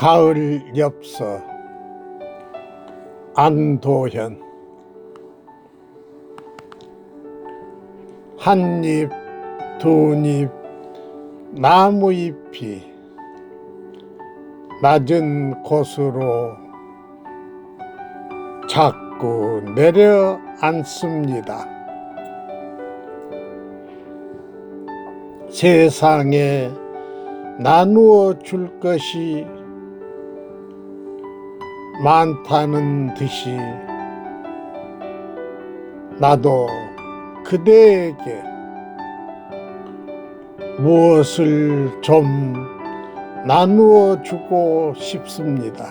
가을 엽서 안도현 한잎 두잎 나무잎이 낮은 곳으로 자꾸 내려앉습니다. 세상에 나누어 줄 것이 많다는 듯이 나도 그대에게 무엇을 좀 나누어 주고 싶습니다.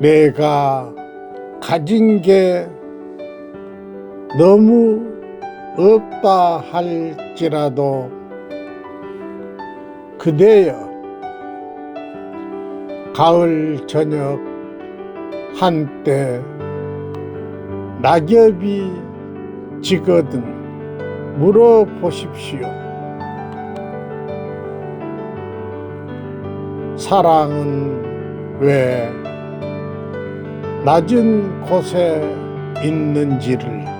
내가 가진 게 너무 없다 할지라도 그대여 가을 저녁 한때 낙엽이 지거든 물어보십시오. 사랑은 왜 낮은 곳에 있는지를